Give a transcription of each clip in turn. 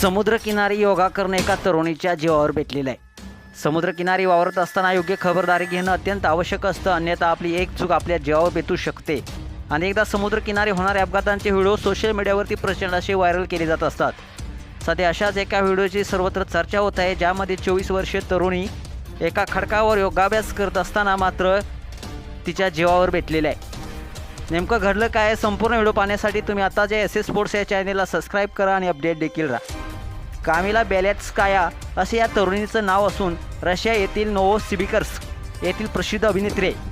समुद्रकिनारी योगा करणं एका तरुणीच्या जीवावर बेतलेलं आहे. समुद्रकिनारी वावरत असताना योग्य खबरदारी घेणं अत्यंत आवश्यक असतं अन्यथा आपली एक चूक आपल्या जीवावर बेतू शकते. अनेकदा समुद्रकिनारी होणाऱ्या अपघातांचे व्हिडिओ सोशल मीडियावरती प्रचंड असे व्हायरल केले जात असतात. सध्या अशाच एका व्हिडिओची सर्वत्र चर्चा होत आहे ज्यामध्ये चोवीस वर्षीय तरुणी एका खडकावर योगाभ्यास करत असताना मात्र तिच्या जीवावर बेतलेलं आहे. नेमकं घडलं काय संपूर्ण व्हिडिओ पाहण्यासाठी तुम्ही आता जे एस एस स्पोर्ट्स या चॅनेलला सबस्क्राईब करा आणि अपडेट देखील राहा. कामिला बेलॅट्सकाया असे या तरुणीचं नाव असून रशिया येथील नोवो सिबिकर्स येथील प्रसिद्ध अभिनेत्री आहे.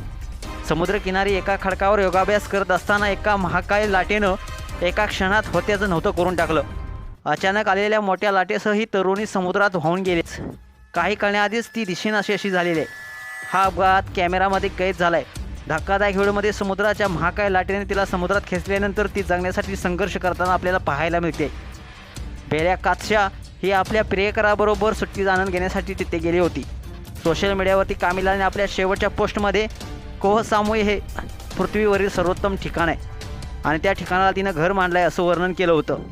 समुद्रकिनारी एका खडकावर योगाभ्यास करत असताना एका महाकाय लाटेनं एका क्षणात होत्याचं नव्हतं करून टाकलं. अचानक आलेल्या मोठ्या लाटेसह ही तरुणी समुद्रात वाहून गेलीच काही करण्याआधीच ती दिशेनाशी अशी झालेली आहे. हा अपघात कॅमेरामध्ये कैद झाला आहे धक्कादायक व्हिडिओमध्ये समुद्राच्या महाकाय लाटेने तिला समुद्रात खेचल्यानंतर ती जगण्यासाठी संघर्ष करताना आपल्याला पाहायला मिळते. बेऱ्या कातशा ही आपल्या प्रियकराबरोबर सुट्टीचा आनंद घेण्यासाठी तिथे गेली होती. सोशल मीडियावरती कामिलाने आपल्या शेवटच्या पोस्टमध्ये कोहसामुई हे पृथ्वीवरील सर्वोत्तम ठिकाण आहे. आणि त्या ठिकाणाला तिनं घर मांडलं आहे असं वर्णन केलं होतं.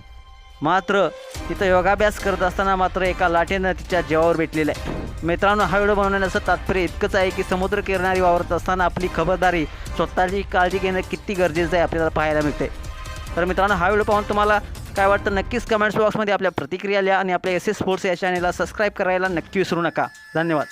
मात्र तिथं योगाभ्यास करत असताना मात्र एका लाटेनं तिच्या जीवावर भेटलेलं आहे. मित्रांनो हा व्हिडिओ बनवण्याचं तात्पर्य इतकंच आहे की समुद्र किरणारी वावरत असताना आपली खबरदारी स्वतःची काळजी घेणं किती गरजेचं आहे आपल्याला पाहायला मिळते तर मित्रांनो हा व्हिडिओ पाहून तुम्हाला काय वाटतं नक्कीच कमेंट्स बॉक्समध्ये आपल्या प्रतिक्रिया लिहा आणि आपल्या एस एस स्पोर्ट्स या चॅनेलला सबस्क्राईब करायला नक्की विसरू नका. धन्यवाद.